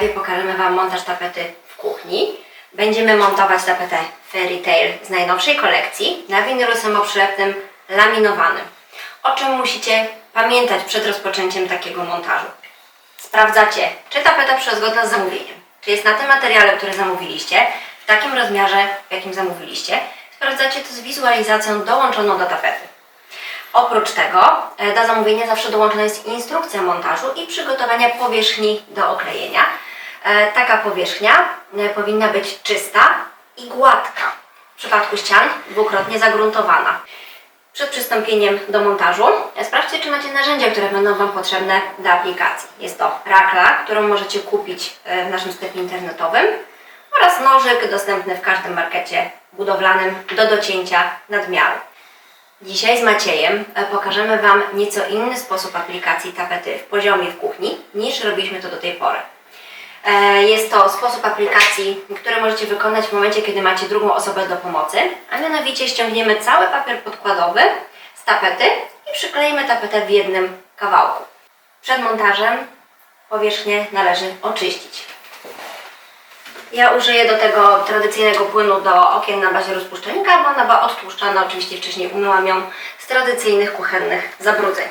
live pokażemy Wam montaż tapety w kuchni. Będziemy montować tapetę Fairy Tail z najnowszej kolekcji na winylu samoprzylepnym laminowanym. O czym musicie pamiętać przed rozpoczęciem takiego montażu? Sprawdzacie, czy tapeta przyszła z zamówieniem. Czy jest na tym materiale, który zamówiliście, w takim rozmiarze, w jakim zamówiliście. Sprawdzacie to z wizualizacją dołączoną do tapety. Oprócz tego e, do zamówienia zawsze dołączona jest instrukcja montażu i przygotowania powierzchni do oklejenia. E, Taka powierzchnia e, powinna być czysta i gładka. W przypadku ścian dwukrotnie zagruntowana. Przed przystąpieniem do montażu e, sprawdźcie, czy macie narzędzia, które będą Wam potrzebne do aplikacji. Jest to rakla, którą możecie kupić w naszym sklepie internetowym oraz nożyk dostępny w każdym markecie budowlanym do docięcia nadmiaru. Dzisiaj z Maciejem pokażemy Wam nieco inny sposób aplikacji tapety w poziomie w kuchni niż robiliśmy to do tej pory. E, Jest to sposób aplikacji, który możecie wykonać w momencie, kiedy macie drugą osobę do pomocy, a mianowicie ściągniemy cały papier podkładowy z tapety i przykleimy tapetę w jednym kawałku. Przed montażem powierzchnię należy oczyścić. Ja użyję do tego tradycyjnego płynu do okien na bazie rozpuszczalnika, bo ona była odtłuszczana. Oczywiście wcześniej umyłam ją z tradycyjnych kuchennych zabrudzeń.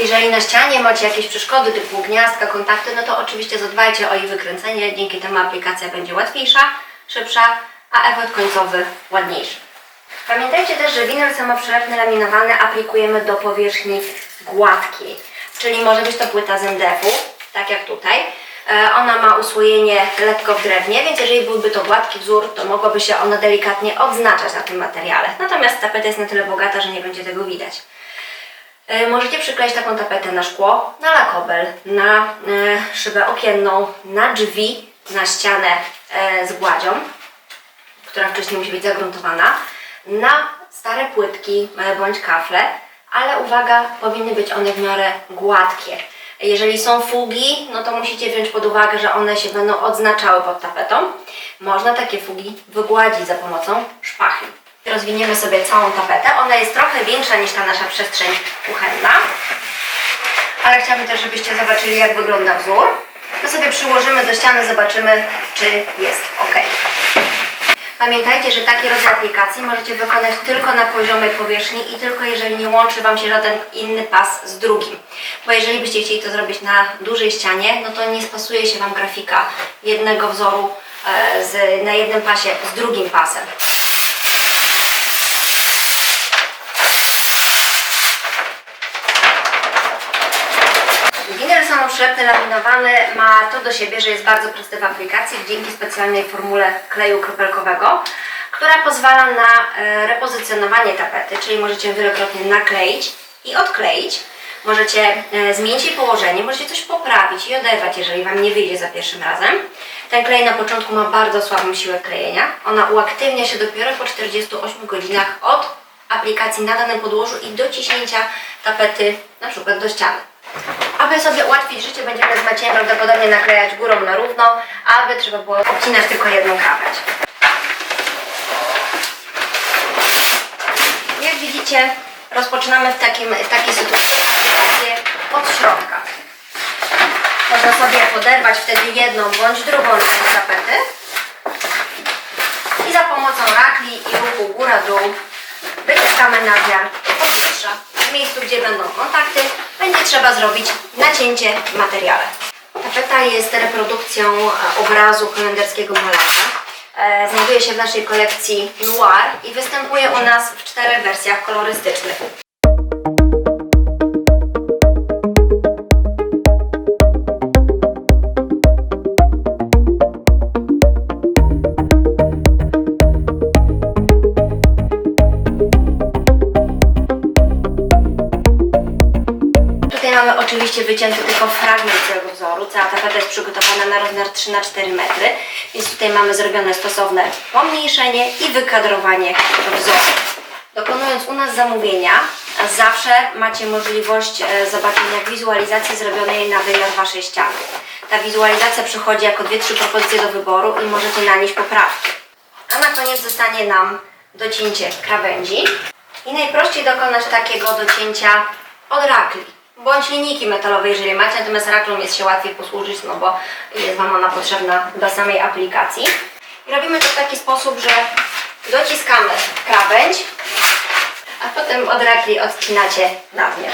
Jeżeli na ścianie macie jakieś przeszkody typu gniazdka, kontakty, no to oczywiście zadbajcie o ich wykręcenie. Dzięki temu aplikacja będzie łatwiejsza, szybsza, a efekt końcowy ładniejszy. Pamiętajcie też, że winyl samoprzylepny laminowany aplikujemy do powierzchni gładkiej, czyli może być to płyta z MDF-u, tak jak tutaj. E, Ona ma usłojenie lekko w drewnie, więc jeżeli byłby to gładki wzór, to mogłoby się ono delikatnie odznaczać na tym materiale. Natomiast tapeta jest na tyle bogata, że nie będzie tego widać. E, Możecie przykleić taką tapetę na szkło, na lakobel, na e, szybę okienną, na drzwi, na ścianę e, z gładzią, która wcześniej musi być zagruntowana, na stare płytki bądź kafle, ale uwaga, powinny być one w miarę gładkie. Jeżeli są fugi, no to musicie wziąć pod uwagę, że one się będą odznaczały pod tapetą. Można takie fugi wygładzić za pomocą szpachli. Rozwiniemy sobie całą tapetę. Ona jest trochę większa niż ta nasza przestrzeń kuchenna. Ale chciałabym też, żebyście zobaczyli, jak wygląda wzór. To sobie przyłożymy do ściany, zobaczymy, czy jest ok. Pamiętajcie, że taki rodzaj aplikacji możecie wykonać tylko na poziomej powierzchni i tylko jeżeli nie łączy Wam się żaden inny pas z drugim. Bo jeżeli byście chcieli to zrobić na dużej ścianie, no to nie spasuje się Wam grafika jednego wzoru e, z, na jednym pasie z drugim pasem. Winyl samoprzylepny laminowany ma to do siebie, że jest bardzo prosty w aplikacji dzięki specjalnej formule kleju kropelkowego, która pozwala na e, repozycjonowanie tapety, czyli możecie wielokrotnie nakleić i odkleić. Możecie e, zmienić jej położenie, możecie coś poprawić i oderwać, jeżeli Wam nie wyjdzie za pierwszym razem. Ten klej na początku ma bardzo słabą siłę klejenia. Ona uaktywnia się dopiero po 48 godzinach od aplikacji na danym podłożu i dociśnięcia tapety na przykład do ściany. Aby sobie ułatwić życie, będziemy z Maciejem prawdopodobnie naklejać górą na równo, aby trzeba było obcinać tylko jedną krawędź. Jak widzicie, rozpoczynamy w, takim, w takiej sytuacji aplikację od środka. Można sobie poderwać wtedy jedną bądź drugą część tapety i za pomocą rakli i ruchu góra-dół wyciskamy nadmiar powietrza. W miejscu, gdzie będą kontakty, będzie trzeba zrobić nacięcie w materiale. Tapeta jest reprodukcją e, obrazu holenderskiego malarza. E, Znajduje się w naszej kolekcji Noir i występuje u nas w czterech wersjach kolorystycznych. Oczywiście wycięty tylko fragment tego wzoru. Cała tapeta jest przygotowana na rozmiar 3 na 4 metry, więc tutaj mamy zrobione stosowne pomniejszenie i wykadrowanie wzoru. Dokonując u nas zamówienia, zawsze macie możliwość e, zobaczenia wizualizacji zrobionej na wymiar Waszej ściany. Ta wizualizacja przychodzi jako dwie, trzy propozycje do wyboru i możecie nanieść poprawki. A na koniec zostanie nam docięcie krawędzi. I najprościej dokonać takiego docięcia od rakli. Bądź linijki metalowe, jeżeli macie, natomiast raklą jest się łatwiej posłużyć, no bo jest Wam ona potrzebna do samej aplikacji. I robimy to w taki sposób, że dociskamy krawędź, a potem od rakli odcinacie nadmiar.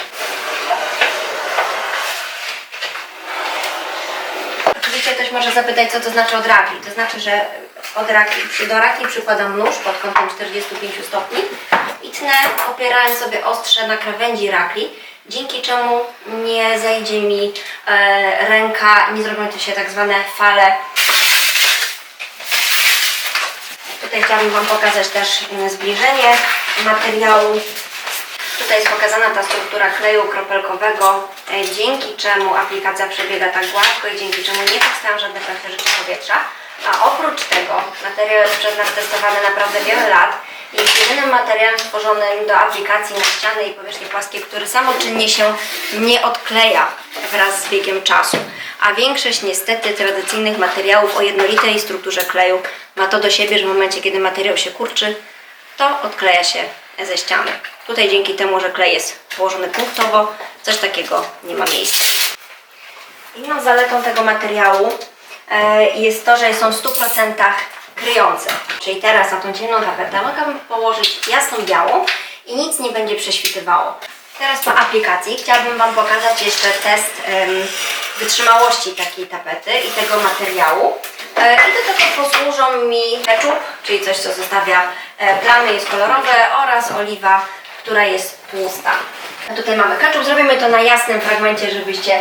Oczywiście ktoś może zapytać, co to znaczy od rakli. To znaczy, że od rakli, do rakli przykładam nóż pod kątem 45 stopni i tnę, opierając sobie ostrze na krawędzi rakli, dzięki czemu nie zejdzie mi e, ręka, nie zrobią to się tak zwane fale. Tutaj chciałabym Wam pokazać też mm, zbliżenie materiału. Tutaj jest pokazana ta struktura kleju kropelkowego, e, dzięki czemu aplikacja przebiega tak gładko i dzięki czemu nie powstają żadne pęcherzyki powietrza. A oprócz tego materiał jest przez nas testowany naprawdę wiele lat jest jedynym materiałem stworzonym do aplikacji na ściany i powierzchnie płaskie, który samoczynnie się nie odkleja wraz z biegiem czasu. A większość niestety tradycyjnych materiałów o jednolitej strukturze kleju ma to do siebie, że w momencie kiedy materiał się kurczy, to odkleja się ze ściany. Tutaj dzięki temu, że klej jest położony punktowo, coś takiego nie ma miejsca. Inną zaletą tego materiału e, jest to, że są w 100% kryjące. Czyli teraz na tą ciemną tapetę mogę położyć jasną białą i nic nie będzie prześwitywało. Teraz po aplikacji chciałabym Wam pokazać jeszcze test em, wytrzymałości takiej tapety i tego materiału. E, I do tego posłużą mi ketchup, czyli coś, co zostawia e, plamy, jest kolorowe, oraz oliwa, która jest tłusta. A Tutaj mamy ketchup, zrobimy to na jasnym fragmencie, żebyście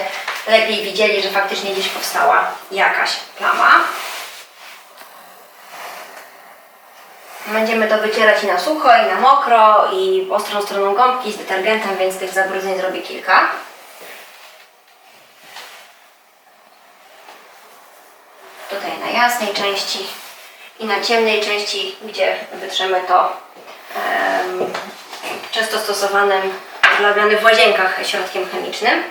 lepiej widzieli, że faktycznie gdzieś powstała jakaś plama. Będziemy to wycierać i na sucho, i na mokro, i ostrą stroną gąbki z detergentem, więc tych zabrudzeń zrobię kilka. Tutaj na jasnej części i na ciemnej części, gdzie wytrzemy to em, często stosowanym, uprawianym w łazienkach środkiem chemicznym.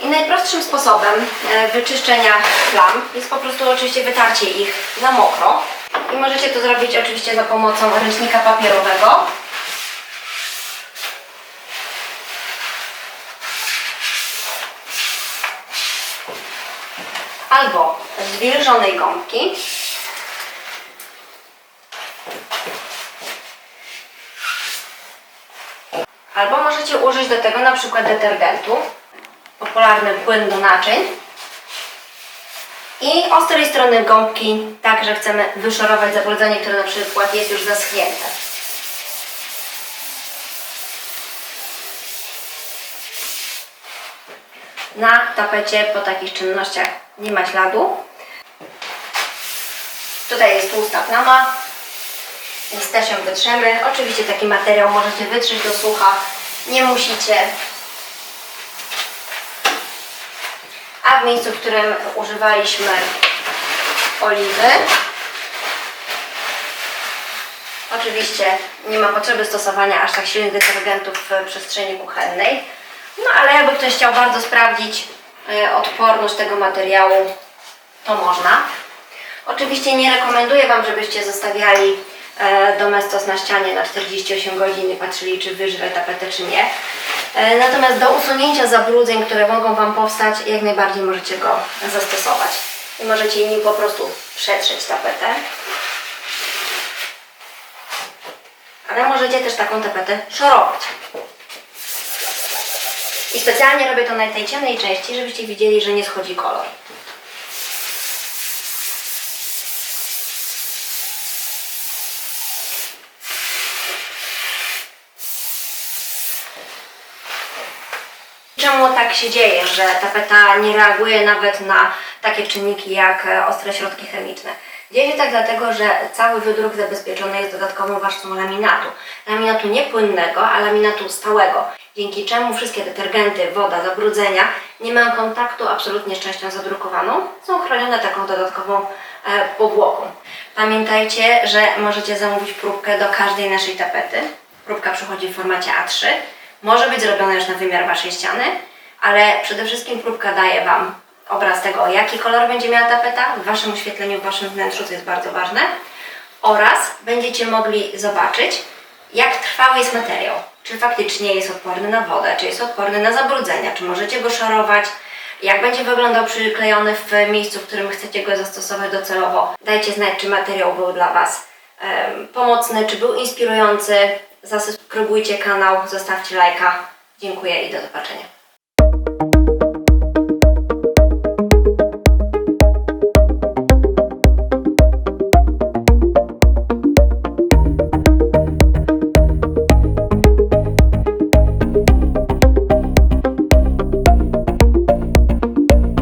I najprostszym sposobem e, wyczyszczenia plam jest po prostu oczywiście wytarcie ich na mokro. I możecie to zrobić oczywiście za pomocą ręcznika papierowego. Albo zwilżonej gąbki. Albo możecie użyć do tego na przykład detergentu, popularny płyn do naczyń. I ostrej strony gąbki, tak, że chcemy wyszorować zabrudzenie, które na przykład jest już zaschnięte. Na tapecie po takich czynnościach nie ma śladu. Tutaj jest tłusta plama, więc też ją wytrzemy. Oczywiście taki materiał możecie wytrzeć do sucha, nie musicie. A w miejscu, w którym używaliśmy oliwy, oczywiście nie ma potrzeby stosowania aż tak silnych detergentów w przestrzeni kuchennej. No ale jakby ktoś chciał bardzo sprawdzić e, odporność tego materiału, to można. Oczywiście nie rekomenduję Wam, żebyście zostawiali e, domestos na ścianie na 48 godzin i patrzyli, czy wyżre tapetę, czy nie. E, Natomiast do usunięcia zabrudzeń, które mogą Wam powstać, jak najbardziej możecie go zastosować. I możecie nim po prostu przetrzeć tapetę. Ale możecie też taką tapetę szorować. I specjalnie robię to na tej ciemnej części, żebyście widzieli, że nie schodzi kolor. Czemu tak się dzieje, że tapeta nie reaguje nawet na takie czynniki jak e, ostre środki chemiczne? Dzieje się tak dlatego, że cały wydruk zabezpieczony jest dodatkową warstwą laminatu. Laminatu nie płynnego, a laminatu stałego, dzięki czemu wszystkie detergenty, woda, zabrudzenia nie mają kontaktu absolutnie z częścią zadrukowaną, są chronione taką dodatkową e, powłoką. Pamiętajcie, że możecie zamówić próbkę do każdej naszej tapety. Próbka przychodzi w formacie A3. Może być robione już na wymiar Waszej ściany, ale przede wszystkim próbka daje Wam obraz tego, jaki kolor będzie miała tapeta w Waszym oświetleniu, w Waszym wnętrzu, to jest bardzo ważne, oraz będziecie mogli zobaczyć, jak trwały jest materiał. Czy faktycznie jest odporny na wodę, czy jest odporny na zabrudzenia, czy możecie go szorować, jak będzie wyglądał przyklejony w miejscu, w którym chcecie go zastosować docelowo. Dajcie znać, czy materiał był dla Was pomocny, czy był inspirujący, zasubskrybujcie kanał, zostawcie lajka. Dziękuję i do zobaczenia.